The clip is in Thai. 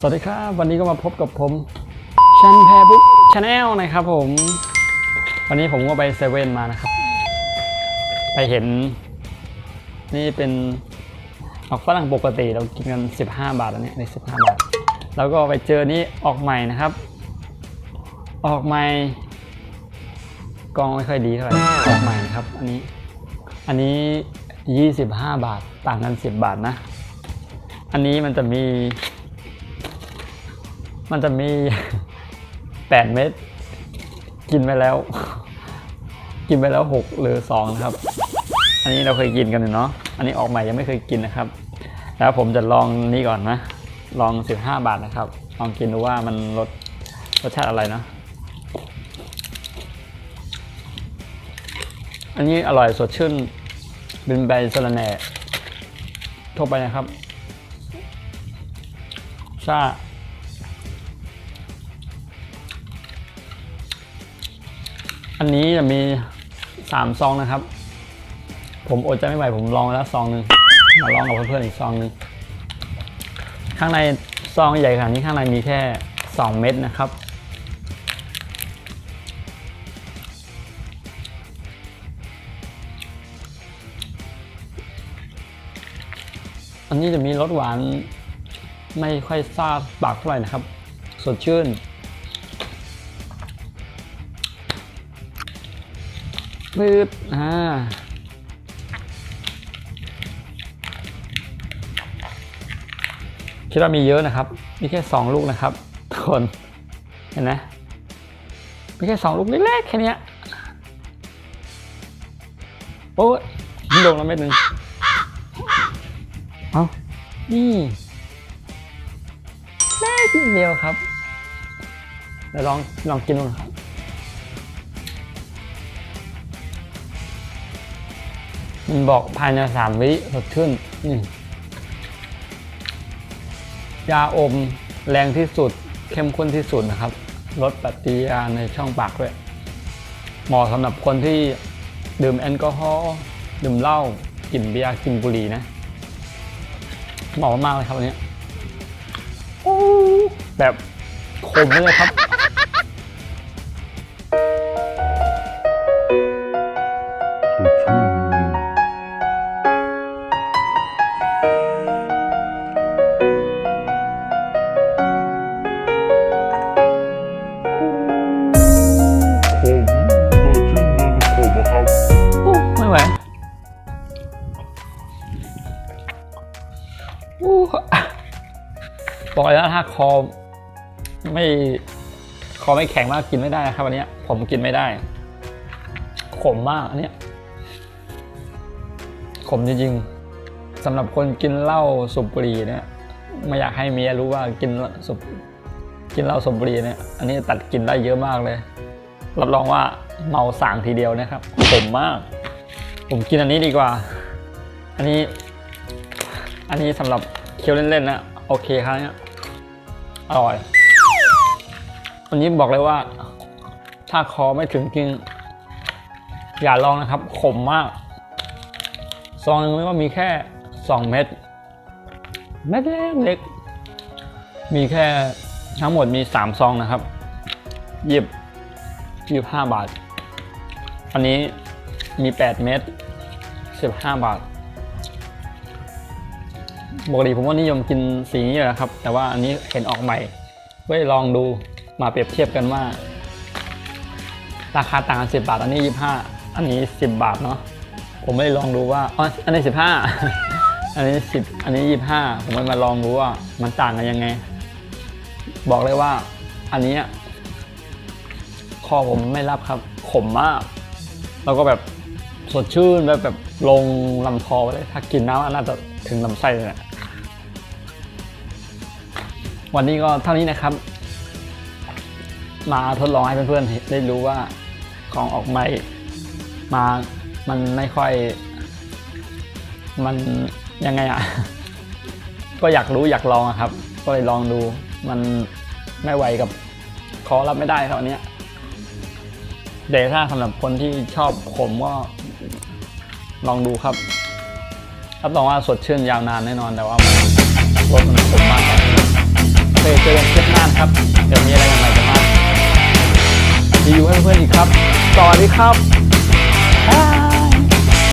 สวัสดีครับ วันนี้ก็มาพบกับผมชันแพรบุ๊กชาแนลนะครับผม วันนี้ผมก็ไปเซเว่นมานะครับ ไปเห็น นี่เป็นออกฝรั่งปกติเรากินกัน15 บาทอันนี้ใน15 บาท แล้วก็ไปเจอนี่ออกใหม่นะครับ ออกใหม่กองไม่ค่อยดีเท่าไหร่ออกใหม่นะครับ อันนี้ อันนี้ 25 บาทต่างกัน 10 บาทนะ อันนี้มันจะมี มันจะมี 8 เม็ดกินไปแล้ว กินไปแล้ว 6 หรือ 2 นะครับ อันนี้เราเคยกินกันอยู่เนาะอันนี้ออกใหม่ยังไม่เคยกินนะครับ แล้วผมจะลองนี้ก่อนนะ ลอง 15 บาทนะครับ ลองกินดูว่ามันรสรสชาติอะไรนะอันนี้อร่อยสดชื่นเป็นใบสะระแหน่ทั่วไปนะครับชา อันนี้จะมีสามซองนะครับ ผมอดใจไม่ไหวผมลองแล้วซองหนึ่งมาลองกับเพื่อนๆอีกซองหนึ่งข้างในซองใหญ่ขนาดนี้ข้างในมีแค่ 2 เม็ดนะครับ อันนี้จะมีรสหวานไม่ค่อยซาบปากเท่าไหร่นะครับ สดชื่น พืดอ่าคิดว่ามีเยอะนะครับ มีแค่สองลูกนะครับทุกคน เห็นไหมมีแค่สองลูกเล็กๆแค่นี้โอ้ยยิงลงแล้วเม็ดหนึ่งเอานี่แม่ทีเดียวครับ เดี๋ยวลองลองกินดูนะครับ มันบอกภายในสามวิสดชื่นนี่ยาอมแรงที่สุด เข้มข้นที่สุดนะครับ ลดปฏิกิริยาในช่องปากด้วยเหมาะสำหรับคนที่ดื่มแอลกอฮอล์ดื่มเหล้ากินเบียร์กินบุหรี่นะเหมาะมากเลยครับอันนี้แบบขมเลยครับ บอกเลยนะถ้าคอไม่คอไม่แข็งมากกินไม่ได้นะครับอันนี้ผมกินไม่ได้ ขมมากอันนี้ขมจริงๆสำหรับคนกินเหล้าสูบบุหรี่เนี่ยไม่อยากให้เมียรู้ว่ากินสูบกินเหล้าสูบบุหรี่เนี่ยอันนี้ตัดกินได้เยอะมากเลย รับรองว่าเมาสางทีเดียวนะครับขมมาก ผมกินอันนี้ดีกว่า อันนี้ อันนี้สำหรับเคี้ยวเล่นๆนะโอเคครับเนี่ย อร่อย อันนี้บอกเลยว่า ถ้าคอไม่ถึงจริง อย่าลองนะครับ ขมมาก ซองนึงไม่ว่ามีแค่ 2 เม็ดเม็ดเล็กๆมีแค่ทั้งหมดมี 3 ซองนะครับหยิบ25บาท อันนี้มี 8 เม็ด15 บาท ปกติผมว่านิยมกินสีนี้แหละครับ แต่ว่าอันนี้เห็นออกใหม่ก็เลองดูมาเปรียบเทียบกันว่า ราคาต่างกัน10บาท อันนี้25อันนี้10บาทเนาะผมไม่ได้ลองดูว่าอ๋ออันนี้15อันนี้10อันนี้25ผมไม่มาลองดูว่ามันต่างกันยังไง บอกเลยว่า อันนี้คอผมไม่รับครับขมมาก แล้วก็แบบสดชื่นแบบแบบลงลำคอไปเลย ถ้ากินน้ำน่าจะถึงลำไส้เลยนะ วันนี้ก็เท่านี้นะครับ มาทดลองให้เพื่อนๆได้รู้ว่าของออกใหม่มามันไม่ค่อย มันยังไงอะก็อยากรู้อยากลองครับ ก็เลยลองดูมันไม่ไหวกับคอรับไม่ได้ครับอันเนี้ยเดถ้าสำหรับคนที่ชอบขมก็ลองดูครับรับรองว่าสดชื่นยาวนานแน่นอนแต่ว่ามันรสมันขมมาก เจอกันเทปหน้าครับ เดี๋ยวมีอะไรใหม่จะมาดีวิวใเพื่อนๆอีกครับ ต่อดีครับ